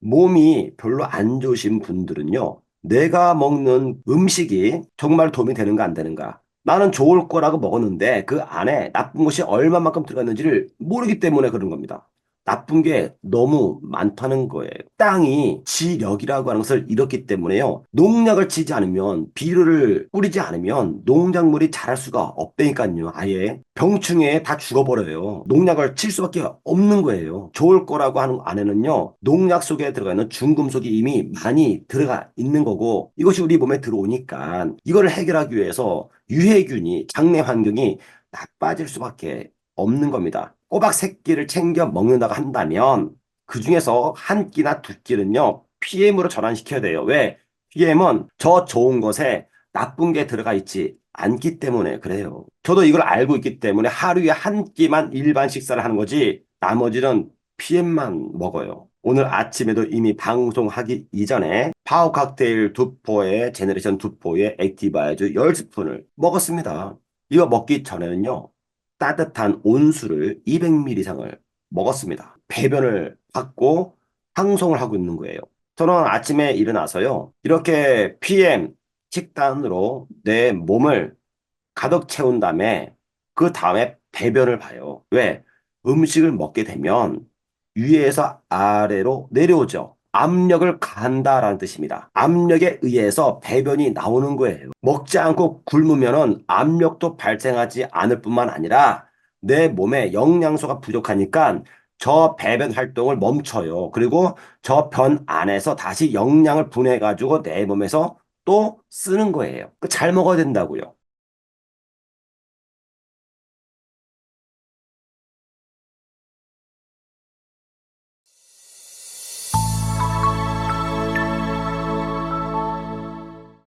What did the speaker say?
몸이 별로 안 좋으신 분들은요. 내가 먹는 음식이 정말 도움이 되는가 안 되는가. 나는 좋을 거라고 먹었는데 그 안에 나쁜 것이 얼마만큼 들어갔는지를 모르기 때문에 그런 겁니다. 나쁜 게 너무 많다는 거예요. 땅이 지력이라고 하는 것을 잃었기 때문에요. 농약을 치지 않으면 비료를 뿌리지 않으면 농작물이 자랄 수가 없다니까요. 아예 병충해에 다 죽어버려요. 농약을 칠 수밖에 없는 거예요. 좋을 거라고 하는 안에는요. 농약 속에 들어가 있는 중금속이 이미 많이 들어가 있는 거고 이것이 우리 몸에 들어오니까 이거를 해결하기 위해서 유해균이 장내 환경이 나빠질 수밖에 없는 겁니다. 꼬박 새끼를 챙겨 먹는다고 한다면 그 중에서 한 끼나 두 끼는요 PM으로 전환시켜야 돼요. 왜? PM은 저 좋은 것에 나쁜 게 들어가 있지 않기 때문에 그래요. 저도 이걸 알고 있기 때문에 하루에 한 끼만 일반 식사를 하는 거지 나머지는 PM만 먹어요. 오늘 아침에도 이미 방송하기 이전에 파워 칵테일 두 포에 제너레이션 두 포에 액티바이즈 10스푼을 먹었습니다. 이거 먹기 전에는요. 따뜻한 온수를 200ml 이상을 먹었습니다. 배변을 받고 항송을 하고 있는 거예요. 저는 아침에 일어나서요. 이렇게 PM 식단으로 내 몸을 가득 채운 다음에 그 다음에 배변을 봐요. 왜? 음식을 먹게 되면 위에서 아래로 내려오죠. 압력을 가한다라는 뜻입니다. 압력에 의해서 배변이 나오는 거예요. 먹지 않고 굶으면은 압력도 발생하지 않을 뿐만 아니라 내 몸에 영양소가 부족하니까 저 배변 활동을 멈춰요. 그리고 저 변 안에서 다시 영양을 분해해 가지고 내 몸에서 또 쓰는 거예요. 그잘 먹어야 된다고요.